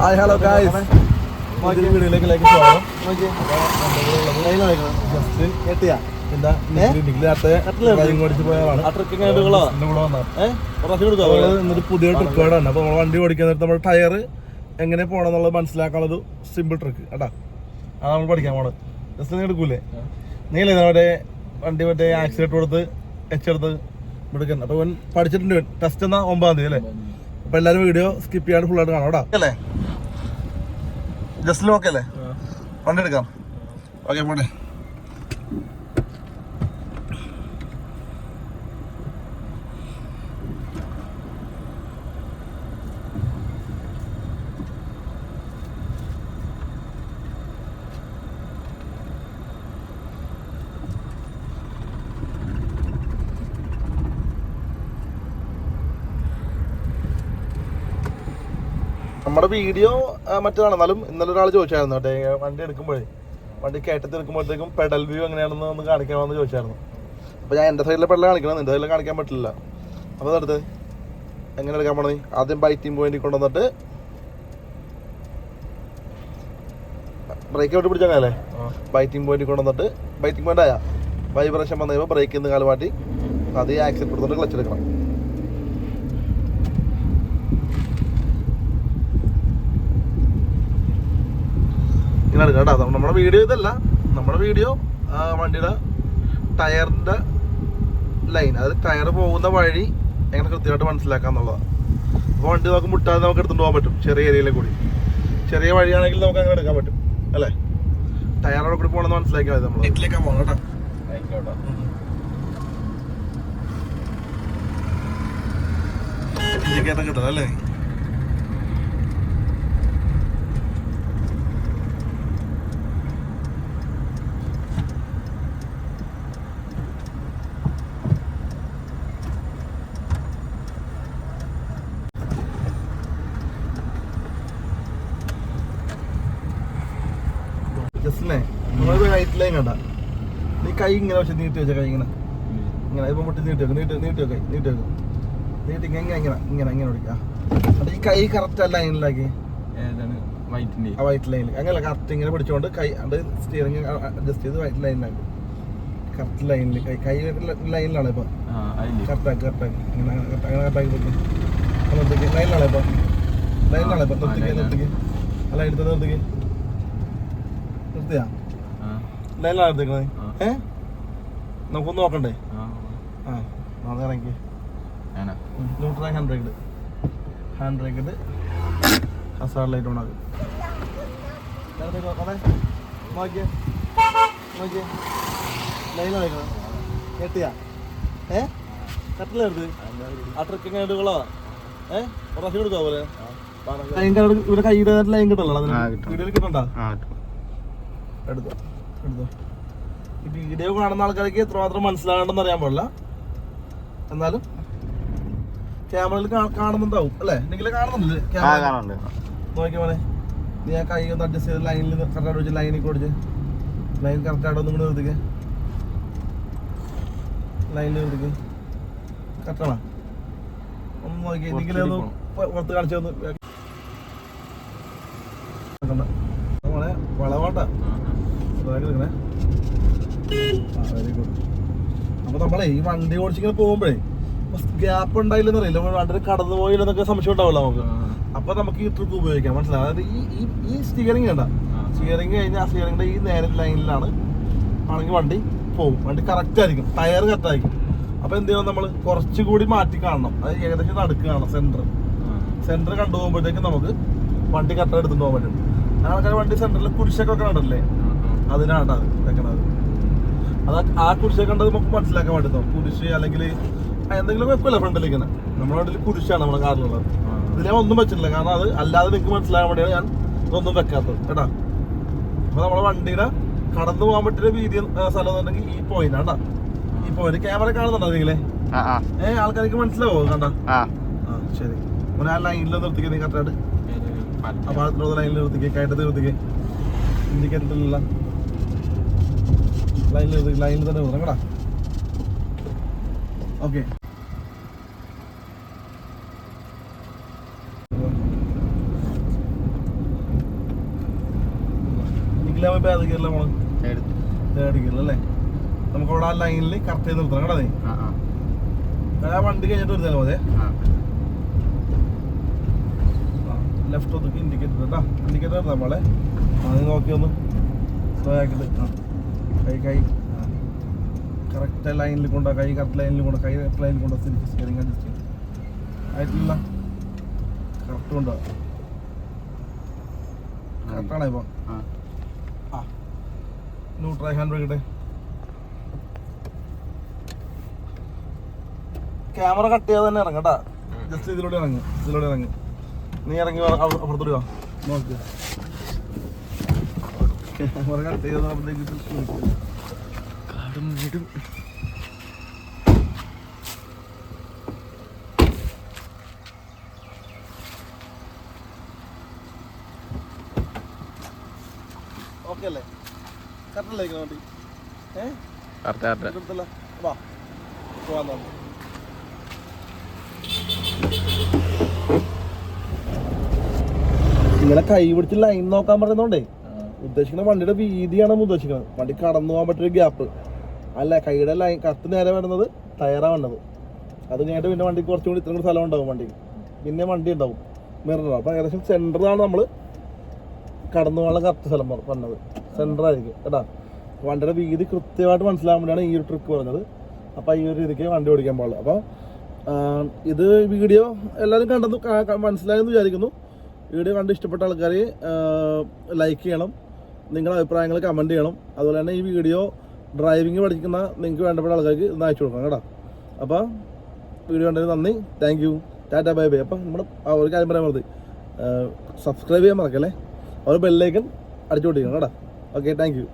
Hi hello guys പുതിയ വീഡിയോയിലേക്ക് സ്വാഗതം. ജസ്റ്റ് എത്തിയാ? എന്താ ട്രിപ്പ് അപ്പോൾ നമ്മൾ വണ്ടി ഓടിക്കാൻ നേരത്തെ നമ്മുടെ ടയർ എങ്ങനെ പോണെന്നുള്ളത് എന്നുള്ളത് മനസ്സിലാക്കാനുള്ളൊരു സിമ്പിൾ ട്രിക്ക് കേട്ടാ? അത് നമ്മൾ പഠിക്കാൻ പോണത്. ജസ്റ്റ് നീ എടുക്കൂലേ? നീല നമ്മുടെ വണ്ടി മറ്റേ ആക്സിഡന്റ് കൊടുത്ത് എച്ചെടുത്ത് എടുക്കുന്നത് അപ്പൊ ഇവൻ പഠിച്ചിട്ടുണ്ട് ടെസ്റ്റ് എന്നാ ഒമ്പതാം തീയതി അല്ലേ? അപ്പൊ എല്ലാവരും വീഡിയോ സ്കിപ്പ് ചെയ്യാണ്ട് ഫുള്ളായിട്ട് കാണാം. കേട്ടോ? അല്ലേ? ജസ്റ്റ് ലോക്കല്ലേ? അല്ലേ വണ്ടി എടുക്കാം. ഓക്കെ പോട്ടെ. നമ്മുടെ വീഡിയോ മറ്റേതാണ്. എന്നാലും ഇന്നലെ ഒരാൾ ചോദിച്ചായിരുന്നു കേട്ടോ വണ്ടി എടുക്കുമ്പോഴേ. വണ്ടി കയറ്റത്തിൽ എടുക്കുമ്പോഴത്തേക്കും പെഡൽ വ്യൂ എങ്ങനെയാണെന്ന് ഒന്ന് കാണിക്കാമെന്ന് ചോദിച്ചായിരുന്നു. അപ്പോൾ ഞാൻ എന്റെ സൈഡിലെ പെഡൽ കാണിക്കണം എന്റെ സൈഡിൽ കാണിക്കാൻ പറ്റില്ല. അപ്പോൾ അതെടുത്ത് എങ്ങനെ എടുക്കാൻ പോണേ? ആദ്യം ബൈറ്റിംഗ് പോയിന്റിൽ കൊണ്ടുവന്നിട്ട് ബ്രേക്ക് വിട്ട് പിടിച്ചാൽ അല്ലേ ബൈറ്റിംഗ് പോയിന്റിൽ കൊണ്ടുവന്നിട്ട് ബൈറ്റിംഗ് പോയിന്റ് ആയ? വൈബ്രേഷൻ വന്നു കഴിയുമ്പോൾ ബ്രേക്കിൽ നിന്ന് കാൽ മാറ്റി അത് ആക്സിഡന്റ് കൊടുത്തിട്ട് ക്ലച്ച് എടുക്കണം. ഇങ്ങനെ എടുക്കാം കേട്ടോ. നമ്മുടെ വീഡിയോ ഇതല്ല. നമ്മുടെ വീഡിയോ വണ്ടിയുടെ ടയറിന്റെ ലൈൻ അതായത് ടയർ പോകുന്ന വഴി എങ്ങനെ കൃത്യമായിട്ട് മനസ്സിലാക്കാന്നുള്ളതാണ് അപ്പോൾ വണ്ടി നമുക്ക് മുട്ടാതെ നമുക്ക് എടുത്തുകൊണ്ട് പോകാൻ പറ്റും ചെറിയ ഏരിയയിലെ കൂടി. ചെറിയ വഴിയാണെങ്കിൽ നമുക്ക് അങ്ങനെ എടുക്കാൻ പറ്റും അല്ലേ? ടയറോടെ കൂടി പോകണമെന്ന് മനസ്സിലാക്കിയാൽ മതി നമ്മൾ വീട്ടിലേക്കാണ് പോകണം കേട്ടോ. ഇഞ്ചിക്കേറ്റം കിട്ടണം അല്ലേ? ജസ്റ്റിനെ നമ്മളൊരു ഹൈറ്റ് ലൈൻ കണ്ട. നീ കൈ ഇങ്ങനെ പക്ഷെ നീട്ടി വെച്ച കൈ ഇങ്ങനെ. ഇങ്ങനെ ഇപ്പം മുട്ടി നീട്ടി വെക്കും നീട്ടി നീട്ടി വെക്കും നീട്ടി വെക്കും. നീട്ടി ഇങ്ങനെ ഇങ്ങനെ ഇങ്ങനെ ഇങ്ങനെ ഓടിക്കുക എന്നിട്ട് ഈ കൈ കറക്റ്റ് അല്ല ലൈനിലാക്കി ആ വൈറ്റ് ലൈനിൽ അങ്ങനെയല്ല കറക്റ്റ് ഇങ്ങനെ പിടിച്ചുകൊണ്ട് കൈ അത് സ്റ്റിയറിംഗ് അഡ്ജസ്റ്റ് ചെയ്ത് വൈറ്റ് ലൈനിലാക്കി കറക്റ്റ് ലൈനിൽ കൈ കൈ ലൈനിലാണ് ഇപ്പം. കറക്റ്റാക്കി കറക്റ്റാക്കി ഇങ്ങനെ കറക്റ്റ് അങ്ങനെ കറക്റ്റാക്കി വെക്കും നിർത്തിക്ക്. ലൈനിലാണ് ഇപ്പം? ലൈനിലാണ് ഇപ്പം? നിർത്തിക്ക്. നിർത്തിക്ക്. ആ ലൈനിൽ നിർത്തിക്ക്. നിർത്തിയാ ലൈനിലാണ് ആ. ഏ? നമുക്കൊന്ന് നോക്കണ്ടേ? ആ നാളെ ഇറങ്ങി. ഞാനാ. Neutral hand brake hand brake ഇട്ട് ഹസാർഡ് ലൈറ്റ് ഓൺ ആക്കും. നോക്കിയേ. നോക്കിയേ. ലൈനാണ് നിൽക്കുന്നത് കെട്ടിയാ. ഏ? കട്ടിലെടുത്ത് ആ ട്രിക്കിങ് ആയിട്ടുകളോ ഏ? പ്രാവശ്യം കൊടുക്കാ പോലെ? ലൈൻ ഇവിടെ ഇടാൻ ലൈൻ കിട്ടല്ലോ അതിന് വീടുകളിൽ കിട്ടണ്ട? എടുത്തോ എടുത്തോ. ഈ വീഡിയോ കാണുന്ന ആൾക്കാർക്ക് എത്രമാത്രം മനസ്സിലാകണമെന്ന് അറിയാൻ പാടില്ല. എന്നാലും ക്യാമറയിൽ കാണുന്നുണ്ടാവും അല്ലേ? എന്തെങ്കിലും കാണുന്നുണ്ടല്ലേ? ക്യാമറ കാണുന്നുണ്ട്. നോക്കിയ പോലെ നീ ആ കൈ ഒന്ന് അഡ്ജസ്റ്റ് ചെയ്ത് ലൈനിൽ കറക്റ്റായിട്ട് വെച്ച് ലൈനിൽ കൊടുത്ത് ലൈൻ കറക്റ്റായിട്ട് ഒന്നും കൂടി നിർത്തിക്കേ. ലൈനിൽ നിർത്തിക്ക്. കറക്റ്റാണോ ഒന്ന് നോക്കി എന്തെങ്കിലും ഒന്ന് പുറത്ത് കാണിച്ചു തന്നു മോനെ വളവാട്ട എടുക്കണേ ആ വെരി ഗുഡ് അപ്പൊ നമ്മളെ ഈ വണ്ടി ഓടിച്ചിങ്ങനെ പോകുമ്പോഴേ ഗ്യാപ്പ് ഉണ്ടായില്ലെന്ന് അറിയില്ല. വണ്ടി കടന്നു പോയില്ലെന്നൊക്കെ സംശയം ഉണ്ടാവില്ല നമുക്ക്. അപ്പൊ നമുക്ക് ഈ ട്രിക്ക് ഉപയോഗിക്കാം. മനസ്സിലായി? അതായത് ഈ ഈ ഈ സ്റ്റിയറിംഗ് വേണ്ട സ്റ്റിയറിംഗ് കഴിഞ്ഞാൽ ആ സ്റ്റിയറിംഗിന്റെ ഈ നേരെ ലൈനിലാണ് ആണെങ്കിൽ വണ്ടി പോകും. വണ്ടി കറക്റ്റ് ആയിരിക്കും. ടയർ കറക്റ്റ് ആയിരിക്കും. അപ്പൊ എന്ത് ചെയ്യണം നമ്മൾ കുറച്ചുകൂടി മാറ്റി കാണണം. അത് ഏകദേശം നടുക്ക് കാണണം സെന്റർ സെന്റർ കണ്ടുപോകുമ്പോഴത്തേക്കും നമുക്ക് വണ്ടി കറക്റ്റ് എടുത്തുകൊണ്ട് പോകാൻ പറ്റും. ആൾക്കാർ വണ്ടി സെന്ററിൽ കുരിശൊക്കെ വെക്കണുണ്ടല്ലേ? അതിനാണ് അത് വെക്കണത്. അത് ആ കുരിശെ കണ്ടത് നമുക്ക് മനസ്സിലാക്കാൻ പറ്റുന്നു കുരിശ് അല്ലെങ്കിൽ എന്തെങ്കിലും വെക്കില്ല ഫ്രണ്ടിലേക്ക് ഇങ്ങനെ നമ്മുടെ വണ്ടിയിൽ കുരിശാണ് നമ്മുടെ കാറിലുള്ളത്. ഇതിൽ ഞാൻ ഒന്നും വെച്ചിട്ടില്ല. കാരണം അത് അല്ലാതെ നിങ്ങൾക്ക് മനസ്സിലാകാൻ വേണ്ടിയാണ് ഞാൻ ഇതൊന്നും വെക്കാത്തത്. കേട്ടാ? അപ്പൊ നമ്മുടെ വണ്ടിയുടെ കടന്നു പോകാൻ പറ്റിയ വീതി സ്ഥലം എന്നുണ്ടെങ്കിൽ ഈ പോയിന്റ് കേട്ടാ. ഈ പോയിന്റ് ക്യാമറ കാണുന്നുണ്ടോ നിങ്ങളെ? ആ ആ. ഏ ആൾക്കാർക്ക് മനസ്സിലാവോ കണ്ട? ശരി. മോനെ ആ ലൈനിൽ നിർത്തിക്കുക നീ കറക്റ്റായിട്ട്. ആ ഭാഗത്തിലുള്ള ലൈനിൽ നിർത്തിക്കുക കയറ്റത്തിൽ നിർത്തിക്കുക ഇൻഡിക്കേറ്ററിലുള്ള ലൈനിൽ ലൈനിൽ തന്നെ ഓക്കെ ഗിയറിലാവുമ്പോൾ ഏത് ഗിയറിലാണ് നമ്മൾ തേർഡ് അല്ലേ? നമുക്ക് അവിടെ ആ ലൈനിൽ കറക്റ്റ് ചെയ്ത് നിർത്തണം നീ. ആ ആ. വണ്ടി കഴിഞ്ഞിട്ട് വരുന്നല്ലോ അതെ ലെഫ്റ്റ് ഒതുക്കി ഇൻഡിക്കേറ്റർ കേട്ടോ ഇൻഡിക്കേറ്റർ നമ്മളെ അത് നോക്കി ഒന്ന് സ്ലോ ആക്കിയിട്ട് ആ. കൈ കൈ കറക്റ്റ് ലൈനിൽ കൊണ്ടോ കൈ കറക്റ്റ് ലൈനിൽ കൊണ്ടോ കൈ കറക്റ്റ് ലൈനിൽ കൊണ്ടോ തിരിച്ച് സ്റ്റിയറിംഗ് അഡ്ജസ്റ്റ് ചെയ്യും ആയിട്ടില്ല കറക്റ്റ് കൊണ്ടോ? കറക്റ്റാണോ ഇപ്പോൾ ആ. ഹാൻഡ് ബ്രേക്ക് ഇട്ടെ ക്യാമറ കട്ട് ചെയ്യാതെ തന്നെ ഇറങ്ങട്ടാ ജസ്റ്റ് ഇതിലൂടെ ഇറങ്ങ് ഇതിലൂടെ ഇറങ്ങ്. നീ ഇറങ്ങി അപ്പുറത്തോട്ട് വാ. നോക്ക്. ക്യാമറ കാടും വീടും വാ കൈ പിടിച്ച് ലൈൻ നോക്കാൻ പറയുന്നോണ്ടേ ഉദ്ദേശിക്കുന്ന വണ്ടിയുടെ വീതിയാണ് നമ്മൾ ഉദ്ദേശിക്കുന്നത്. വണ്ടി കടന്നു പോകാൻ പറ്റിയൊരു ഗ്യാപ്പ് അല്ല? കൈയുടെ ലൈൻ കത്ത് നേരെ വരുന്നത് ടയറാണ് വേണ്ടത് അത് കഴിഞ്ഞിട്ട് പിന്നെ വണ്ടിക്ക് കുറച്ചും കൂടി ഇത്രയും കൂടി സ്ഥലം ഉണ്ടാവും വണ്ടിക്ക് പിന്നെ വണ്ടി ഉണ്ടാവും. മിറർ അപ്പോൾ ഏകദേശം സെന്ററാണ് നമ്മൾ കടന്നു പോകാനുള്ള കറക്റ്റ് സ്ഥലം പറ- പറഞ്ഞത് സെന്റർ ആയിരിക്കും. കേട്ടാ? വണ്ടിയുടെ വീതി കൃത്യമായിട്ട് മനസ്സിലാകാൻ വേണ്ടിയാണ് ഈ ഒരു ട്രിക്ക് പറഞ്ഞത്. അപ്പോൾ ഈ ഒരു രീതിക്ക് വണ്ടി ഓടിക്കാൻ പാടുള്ളൂ. അപ്പോൾ ഇത് വീഡിയോ എല്ലാവരും കണ്ടെന്ന് മനസ്സിലായെന്ന് വിചാരിക്കുന്നു. വീഡിയോ കണ്ട് ഇഷ്ടപ്പെട്ട ആൾക്കാർ ലൈക്ക് ചെയ്യണം. നിങ്ങളുടെ അഭിപ്രായങ്ങൾ കമന്റ് ചെയ്യണം. അതുപോലെ തന്നെ ഈ വീഡിയോ ഡ്രൈവിംഗ് പഠിക്കുന്ന നിങ്ങൾക്ക് വേണ്ടപ്പെട്ട ആൾക്കാർക്ക് ഇന്ന് അയച്ചു കൊടുക്കണം കേട്ടോ. അപ്പോൾ വീഡിയോ കണ്ടതിന് നന്ദി. Thank you tata bye bye അപ്പം നമ്മുടെ ഒരു കാര്യം പറയാൻ മതി സബ്സ്ക്രൈബ് ചെയ്യാൻ മറക്കല്ലേ? ഒരു ബെല്ലേക്കൻ അടിച്ചു കൊടുക്കണം കേട്ടോ. Okay thank you